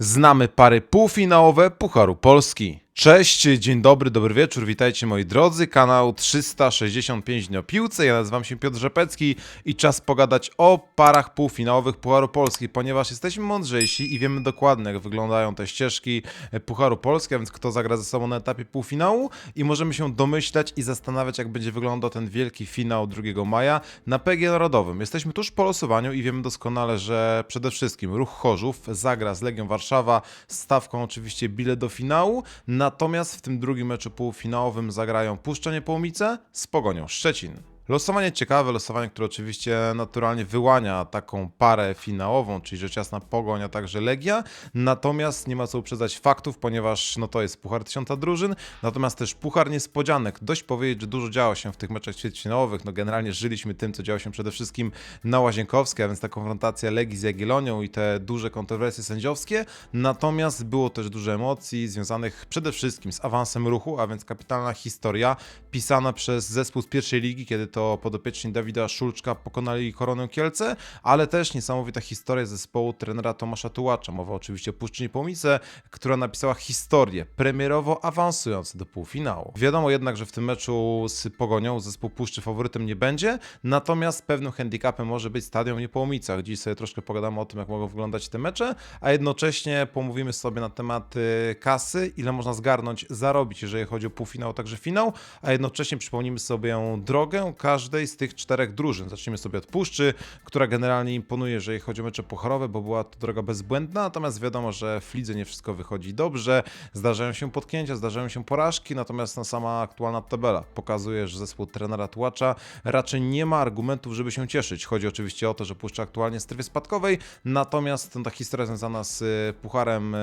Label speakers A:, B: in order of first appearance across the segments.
A: Znamy pary półfinałowe Pucharu Polski. Cześć, dzień dobry, dobry wieczór, witajcie moi drodzy, kanał 365 dni o piłce, ja nazywam się Piotr Rzepecki i czas pogadać o parach półfinałowych Pucharu Polski, ponieważ jesteśmy mądrzejsi i wiemy dokładnie jak wyglądają te ścieżki Pucharu Polski, a więc kto zagra ze sobą na etapie półfinału. I możemy się domyślać i zastanawiać jak będzie wyglądał ten wielki finał 2 maja na PG Narodowym. Jesteśmy tuż po losowaniu i wiemy doskonale, że przede wszystkim Ruch Chorzów zagra z Legią Warszawa, z stawką oczywiście bilet do finału, natomiast w tym drugim meczu półfinałowym zagrają Puszczenie Połumice z Pogonią Szczecin. Losowanie ciekawe, losowanie, które oczywiście naturalnie wyłania taką parę finałową, czyli rzecz jasna Pogoń, a także Legia, natomiast nie ma co uprzedzać faktów, ponieważ no to jest Puchar Tysiąca Drużyn, natomiast też Puchar Niespodzianek. Dość powiedzieć, że dużo działo się w tych meczach ćwierćfinałowych, no generalnie żyliśmy tym, co działo się przede wszystkim na Łazienkowskiej, a więc ta konfrontacja Legii z Jagiellonią i te duże kontrowersje sędziowskie, natomiast było też dużo emocji związanych przede wszystkim z awansem ruchu, a więc kapitalna historia pisana przez zespół z pierwszej ligi, kiedy to podopieczni Dawida Szulczka pokonali Koronę Kielce, ale też niesamowita historia zespołu trenera Tomasza Tułacza. Mowa oczywiście o Puszczynie Pomice, która napisała historię premierowo awansując do półfinału. Wiadomo jednak, że w tym meczu z Pogonią zespół Puszczy faworytem nie będzie, natomiast pewnym handicapem może być stadion Niepołomicach. Dziś sobie troszkę pogadamy o tym, jak mogą wyglądać te mecze, a jednocześnie pomówimy sobie na temat kasy, ile można zgarnąć, zarobić, jeżeli chodzi o półfinał, także finał, a jednocześnie przypomnimy sobie drogę każdej z tych czterech drużyn. Zacznijmy sobie od Puszczy, która generalnie imponuje, jeżeli chodzi o mecze pucharowe, bo była to droga bezbłędna, natomiast wiadomo, że w lidze nie wszystko wychodzi dobrze, zdarzają się potknięcia, zdarzają się porażki, natomiast no, sama aktualna tabela pokazuje, że zespół trenera Tłacza raczej nie ma argumentów, żeby się cieszyć. Chodzi oczywiście o to, że Puszcza aktualnie w strefie spadkowej, natomiast no, ta historia związana z y, Pucharem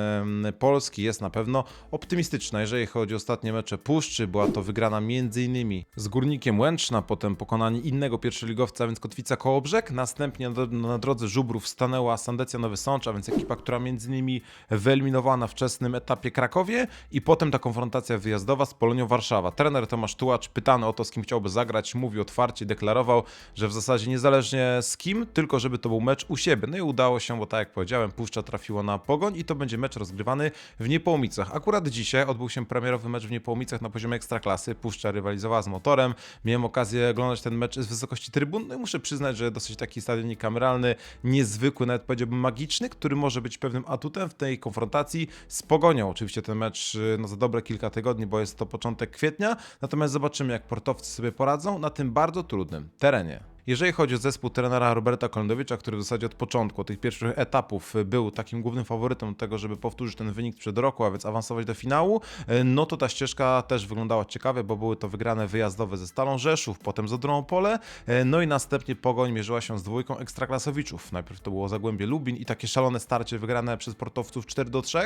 A: Polski jest na pewno optymistyczna. Jeżeli chodzi o ostatnie mecze Puszczy, była to wygrana m.in. z Górnikiem Łęczna, potem pokonanie innego pierwszoligowca, więc Kotwica Kołobrzeg, następnie na, drodze Żubrów stanęła Sandecja Nowy Sącz, a więc ekipa, która m.in. wyeliminowana na wczesnym etapie Krakowie i potem ta konfrontacja wyjazdowa z Polonią Warszawa. Trener Tomasz Tułacz, pytany o to, z kim chciałby zagrać, mówił otwarcie, deklarował, że w zasadzie niezależnie z kim, tylko żeby to był mecz u siebie. No i udało się, bo tak jak powiedziałem, Puszcza trafiło na Pogoń i to będzie mecz rozgrywany w Niepołomicach. Akurat dzisiaj odbył się premierowy mecz w Niepołomicach na poziomie Ekstraklasy. Puszcza rywalizowała z Motorem. Miałem okazję oglądać ten mecz z wysokości trybun, no i muszę przyznać, że dosyć taki stadionik kameralny, niezwykły, nawet powiedziałbym magiczny, który może być pewnym atutem w tej konfrontacji z Pogonią. Oczywiście ten mecz y, no, za dobre kilka tygodni, bo jest to początek kwietnia, natomiast zobaczymy, jak portowcy sobie poradzą na tym bardzo trudnym terenie. Jeżeli chodzi o zespół trenera Roberta Kolendowicza, który w zasadzie od początku, od tych pierwszych etapów był takim głównym faworytem do tego, żeby powtórzyć ten wynik sprzed roku, a więc awansować do finału, no to ta ścieżka też wyglądała ciekawie, bo były to wygrane wyjazdowe ze Stalą Rzeszów, potem z Odrą Pole, no i następnie Pogoń mierzyła się z dwójką ekstraklasowiczów. Najpierw to było Zagłębie Lubin i takie szalone starcie wygrane przez portowców 4 do 3,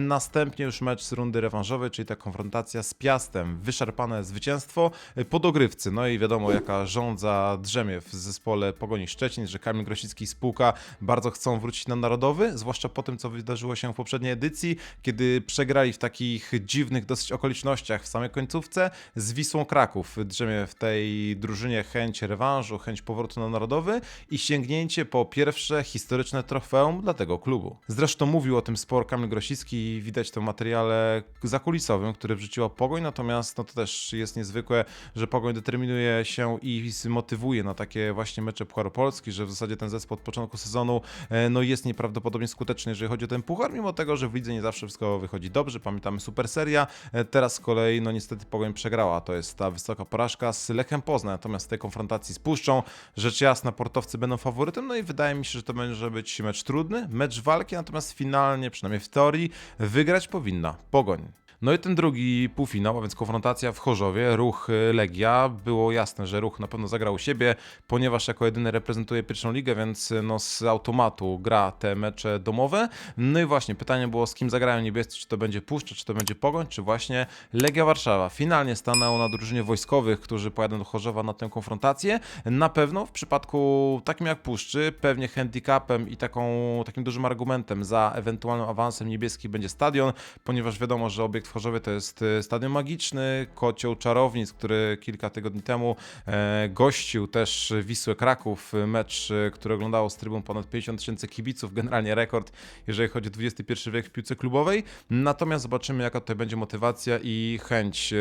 A: następnie już mecz z rundy rewanżowej, czyli ta konfrontacja z Piastem, wyszarpane zwycięstwo po dogrywcy, no i wiadomo jaka rządza drzemie w zespole Pogoni Szczecin, że Kamil Grosicki i spółka bardzo chcą wrócić na Narodowy, zwłaszcza po tym, co wydarzyło się w poprzedniej edycji, kiedy przegrali w takich dziwnych dosyć okolicznościach w samej końcówce z Wisłą Kraków. Drzemie w tej drużynie chęć rewanżu, chęć powrotu na Narodowy i sięgnięcie po pierwsze historyczne trofeum dla tego klubu. Zresztą mówił o tym sporo Kamil Grosicki i widać to w materiale zakulisowym, który wrzuciła Pogoń, natomiast no to też jest niezwykłe, że Pogoń determinuje się i motywuje na takie właśnie mecze Pucharu Polski, że w zasadzie ten zespół od początku sezonu e, no jest nieprawdopodobnie skuteczny, jeżeli chodzi o ten puchar, mimo tego, że w lidze nie zawsze wszystko wychodzi dobrze. Pamiętamy Super Seria, e, teraz z kolei no niestety Pogoń przegrała, to jest ta wysoka porażka z Lechem Poznań, natomiast tej konfrontacji z Puszczą, rzecz jasna, portowcy będą faworytem, no i wydaje mi się, że to będzie być mecz trudny, mecz walki, natomiast finalnie, przynajmniej w teorii, wygrać powinna Pogoń. No i ten drugi półfinał, a więc konfrontacja w Chorzowie, ruch y, Legia. Było jasne, że ruch na pewno zagrał u siebie, ponieważ jako jedyny reprezentuje pierwszą ligę, więc y, no z automatu gra te mecze domowe. No i właśnie pytanie było, z kim zagrają niebiescy, czy to będzie Puszcza, czy to będzie Pogoń, czy właśnie Legia Warszawa. Finalnie stanęło na drużynie wojskowych, którzy pojadą do Chorzowa na tę konfrontację. Na pewno w przypadku takim jak Puszczy, pewnie handicapem i taką, takim dużym argumentem za ewentualnym awansem niebieskich będzie stadion, ponieważ wiadomo, że obiekt w to jest e, Stadion Magiczny, Kocioł Czarownic, który kilka tygodni temu e, gościł też Wisłę Kraków, e, mecz, który oglądało z trybun ponad 50 tysięcy kibiców, generalnie rekord, jeżeli chodzi o XXI wiek w piłce klubowej. Natomiast zobaczymy, jaka tutaj będzie motywacja i chęć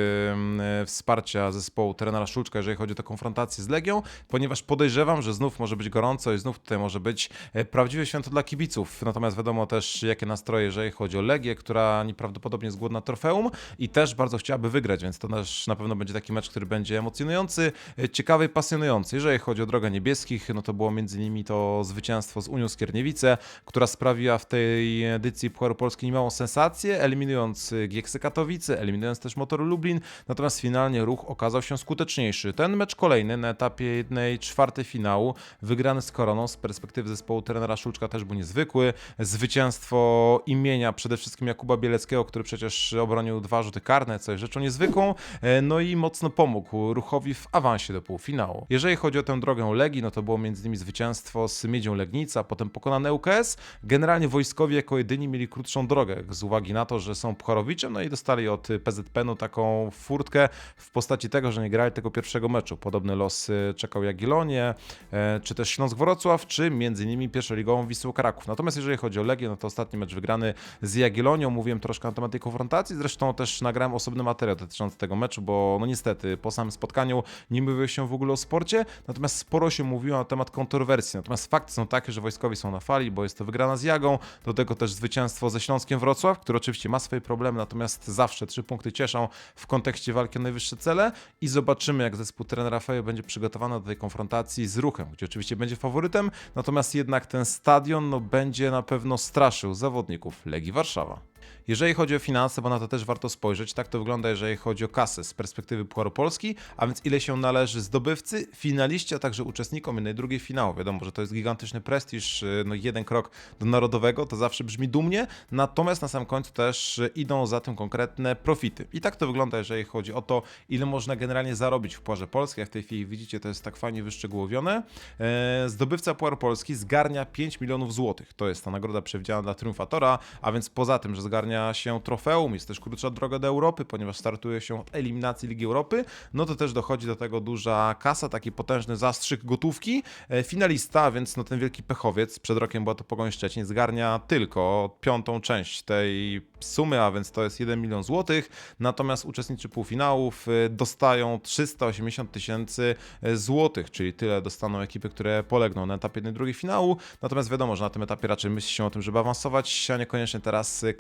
A: wsparcia zespołu trenera Szulczka, jeżeli chodzi o tę konfrontację z Legią, ponieważ podejrzewam, że znów może być gorąco i znów tutaj może być prawdziwe święto dla kibiców. Natomiast wiadomo też, jakie nastroje, jeżeli chodzi o Legię, która nieprawdopodobnie jest głodna trofeum i też bardzo chciałaby wygrać, więc to też na pewno będzie taki mecz, który będzie emocjonujący, e, ciekawy pasjonujący. Jeżeli chodzi o drogę niebieskich, no to było między innymi to zwycięstwo z Unią Skierniewice, która sprawiła w tej edycji Pucharu Polski niemałą sensację, eliminując y, Gieksy Katowice, eliminując też Motor Lublin, natomiast finalnie ruch okazał się skuteczniejszy. Ten mecz kolejny na etapie jednej czwartej finału, wygrany z Koroną z perspektywy zespołu trenera Szulczka też był niezwykły. Zwycięstwo imienia przede wszystkim Jakuba Bieleckiego, który przecież obronił dwa rzuty karne, co jest rzeczą niezwykłą, e, no i mocno pomógł ruchowi w awansie do półfinału. Jeżeli chodzi o tę drogę Legii, no to było między innymi zwycięstwo z Miedzią Legnica, potem pokonane UKS. Generalnie wojskowi jako jedyni mieli krótszą drogę z uwagi na to, że są Pucharowiczem, no i dostali od PZPN-u taką furtkę w postaci tego, że nie grali tego pierwszego meczu. Podobny los y, czekał Jagiellonie, e, czy też Śląsk Wrocław, czy między innymi pierwszoligową Wisłą Kraków. Natomiast jeżeli chodzi o Legię, no to ostatni mecz wygrany z Jagiellonią, mówiłem troszkę na temat tej konfrontacji, zresztą też nagrałem osobny materiał dotyczący tego meczu, bo no niestety po samym spotkaniu nie mówiło się w ogóle o sporcie, natomiast sporo się mówiło na temat kontrowersji. Natomiast fakty są takie, że wojskowi są na fali, bo jest to wygrana z Jagą, do tego też zwycięstwo ze Śląskiem Wrocław, który oczywiście ma swoje problemy, natomiast zawsze trzy punkty cieszą w kontekście walki o najwyższe cele i zobaczymy, jak zespół trenera Fejo będzie przygotowany do tej konfrontacji z ruchem, gdzie oczywiście będzie faworytem, natomiast jednak ten stadion no, będzie na pewno straszył zawodników Legii Warszawa. Jeżeli chodzi o finanse, bo na to też warto spojrzeć, tak to wygląda, jeżeli chodzi o kasę z perspektywy Pucharu Polski, a więc ile się należy zdobywcy, finaliście, a także uczestnikom jednej drugiej finału. Wiadomo, że to jest gigantyczny prestiż, no jeden krok do narodowego, to zawsze brzmi dumnie, natomiast na sam końcu też idą za tym konkretne profity. I tak to wygląda, jeżeli chodzi o to, ile można generalnie zarobić w Pucharze Polski. Jak w tej chwili widzicie, to jest tak fajnie wyszczegółowione. E, Zdobywca Pucharu Polski zgarnia 5 milionów złotych. To jest ta nagroda przewidziana dla triumfatora, a więc poza tym, że zgarnia się trofeum, jest też krótsza droga do Europy, ponieważ startuje się od eliminacji Ligi Europy, no to też dochodzi do tego duża kasa, taki potężny zastrzyk gotówki. E, Finalista, więc no ten wielki pechowiec, przed rokiem była to Pogoń Szczecin, zgarnia tylko piątą część tej sumy, a więc to jest 1 milion złotych, natomiast uczestnicy półfinałów e, dostają 380 tysięcy e, złotych, czyli tyle dostaną ekipy, które polegną na etapie 1 finału, natomiast wiadomo, że na tym etapie raczej myśli się o tym, żeby awansować, a niekoniecznie teraz e,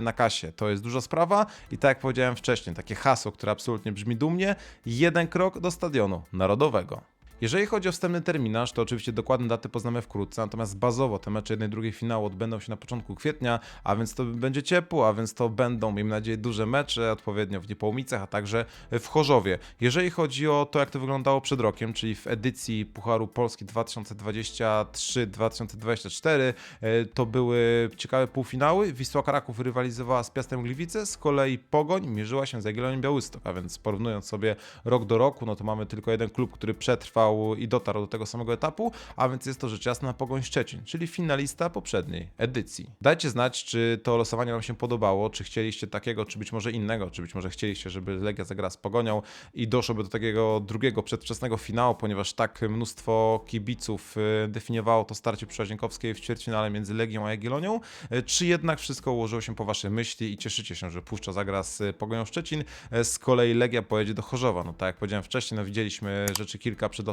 A: na kasie. To jest duża sprawa i tak jak powiedziałem wcześniej, takie hasło, które absolutnie brzmi dumnie, jeden krok do stadionu narodowego. Jeżeli chodzi o wstępny terminarz, to oczywiście dokładne daty poznamy wkrótce, natomiast bazowo te mecze jednej drugiej finału odbędą się na początku kwietnia, a więc to będzie ciepło, a więc to będą, miejmy nadzieję, duże mecze, odpowiednio w Niepołomicach, a także w Chorzowie. Jeżeli chodzi o to, jak to wyglądało przed rokiem, czyli w edycji Pucharu Polski 2023-2024, e, to były ciekawe półfinały. Wisła Kraków rywalizowała z Piastem Gliwice, z kolei Pogoń mierzyła się z Jagiellonią Białystok, a więc porównując sobie rok do roku, no to mamy tylko jeden klub, który przetrwał i dotarł do tego samego etapu, a więc jest to rzecz jasna Pogoń Szczecin, czyli finalista poprzedniej edycji. Dajcie znać, czy to losowanie Wam się podobało, czy chcieliście takiego, czy być może innego, czy być może chcieliście, żeby Legia zagrała z Pogonią i doszłoby do takiego drugiego, przedwczesnego finału, ponieważ tak mnóstwo kibiców y, definiowało to starcie przyjaźnienkowskie w ćwierćfinale między Legią a Jagiellonią, y, czy jednak wszystko ułożyło się po Waszej myśli i cieszycie się, że Puszcza zagra z Pogonią Szczecin, y, z kolei Legia pojedzie do Chorzowa. No tak jak powiedziałem wcześniej, no widzieliśmy rzeczy kilka przed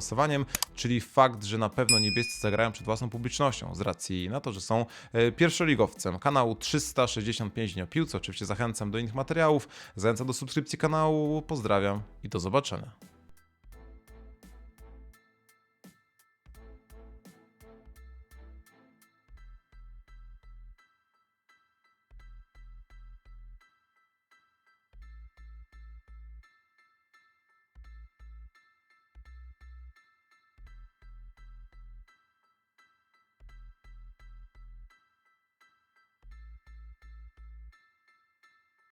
A: czyli fakt, że na pewno niebiescy zagrają przed własną publicznością z racji na to, że są e, pierwszoligowcem. Kanału 365 Dni o Piłce. Oczywiście zachęcam do innych materiałów, zachęcam do subskrypcji kanału. Pozdrawiam i do zobaczenia.